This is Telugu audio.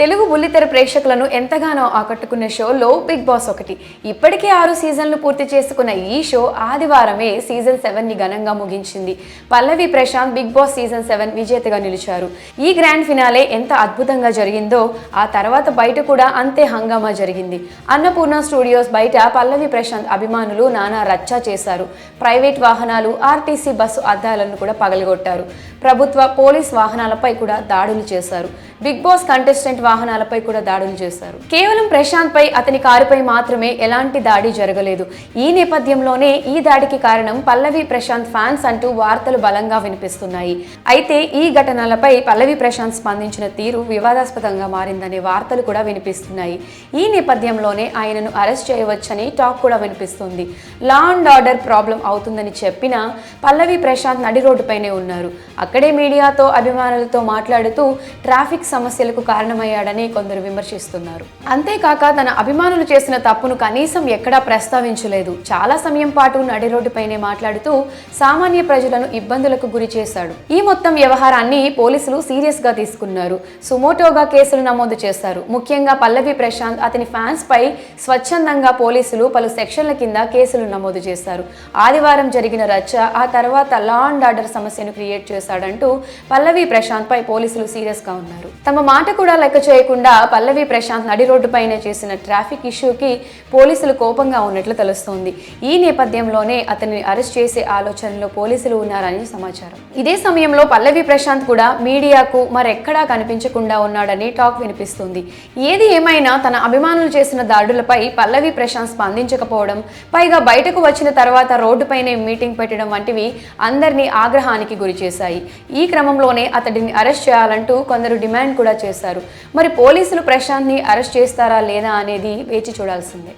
తెలుగు బుల్లితెర ప్రేక్షకులను ఎంతగానో ఆకట్టుకున్న షోలో బిగ్ బాస్ ఒకటి. ఇప్పటికే ఆరు సీజన్లు పూర్తి చేసుకున్న ఈ షో ఆదివారమే సీజన్ సెవెన్ని ఘనంగా ముగించింది. Pallavi Prashant Bigg Boss season seven విజేతగా నిలిచారు. ఈ గ్రాండ్ ఫినాలే ఎంత అద్భుతంగా జరిగిందో ఆ తర్వాత బయట కూడా అంతే హంగామా జరిగింది. అన్నపూర్ణ స్టూడియోస్ బయట పల్లవి ప్రశాంత్ అభిమానులు నానా రచ్చా చేశారు. ప్రైవేట్ వాహనాలు ఆర్టీసీ బస్సు అద్దాలను కూడా పగలగొట్టారు. ప్రభుత్వ పోలీస్ వాహనాలపై కూడా దాడులు చేశారు. బిగ్ బాస్ కంటెస్టెంట్ వాహనాలపై కూడా దాడులు చేశారు. కేవలం ప్రశాంత్ పై అతని కారుపై మాత్రమే ఎలాంటి దాడి జరగలేదు. ఈ నేపథ్యంలోనే ఈ దాడికి కారణం పల్లవి ప్రశాంత్ ఫ్యాన్స్ అంటూ వార్తలు బలంగా వినిపిస్తున్నాయి. అయితే ఈ ఘటనలపై పల్లవి ప్రశాంత్ స్పందించిన తీరు వివాదాస్పదంగా మారిందనే వార్తలు కూడా వినిపిస్తున్నాయి. ఈ నేపథ్యంలోనే ఆయనను అరెస్ట్ చేయవచ్చని టాక్ కూడా వినిపిస్తుంది. లా అండ్ ఆర్డర్ ప్రాబ్లం అవుతుందని చెప్పినా పల్లవి ప్రశాంత్ నడి రోడ్డుపైనే ఉన్నారు. అక్కడే మీడియాతో అభిమానులతో మాట్లాడుతూ ట్రాఫిక్ సమస్యలకు కారణమయ్యాడని కొందరు విమర్శిస్తున్నారు. అంతేకాక తన అభిమానులు చేసిన తప్పును కనీసం ఎక్కడా ప్రస్తావించలేదు. చాలా సమయం పాటు నడి రోడ్డుపైనే మాట్లాడుతూ సామాన్య ప్రజలను ఇబ్బందులకు గురి చేశాడు. ఈ మొత్తం వ్యవహారాన్ని పోలీసులు సీరియస్గా తీసుకున్నారు. సుమోటోగా కేసులు నమోదు చేశారు. ముఖ్యంగా పల్లవి ప్రశాంత్ అతని ఫ్యాన్స్ పై స్వచ్ఛందంగా పోలీసులు పలు సెక్షన్ల కింద కేసులు నమోదు చేశారు. ఆదివారం జరిగిన రచ్చ ఆ తర్వాత లా అండ్ ఆర్డర్ సమస్యను క్రియేట్ చేశాడు. చేశాడంటూ పల్లవి ప్రశాంత్ పై పోలీసులు సీరియస్గా ఉన్నారు. తమ మాట కూడా లెక్క చేయకుండా పల్లవి ప్రశాంత్ నడి రోడ్డుపైనే చేసిన ట్రాఫిక్ ఇష్యూకి పోలీసులు కోపంగా ఉన్నట్లు తెలుస్తోంది. ఈ నేపథ్యంలోనే అతన్ని అరెస్ట్ చేసే ఆలోచనలో పోలీసులు ఉన్నారని సమాచారం. ఇదే సమయంలో పల్లవి ప్రశాంత్ కూడా మీడియాకు మరెక్కడా కనిపించకుండా ఉన్నాడని టాక్ వినిపిస్తుంది. ఏది ఏమైనా తన అభిమానులు చేసిన దాడులపై పల్లవి ప్రశాంత్ స్పందించకపోవడం పైగా బయటకు వచ్చిన తర్వాత రోడ్డుపైనే మీటింగ్ పెట్టడం వంటివి అందరినీ ఆగ్రహానికి గురి చేశాయి ఈ క్రమంలోనే అతడిని అరెస్ట్ చేయాలంటూ కొందరు డిమాండ్ కూడా చేశారు. మరి పోలీసులు ప్రశాంత్ని అరెస్ట్ చేస్తారా లేదా అనేది వేచి చూడాల్సిందే.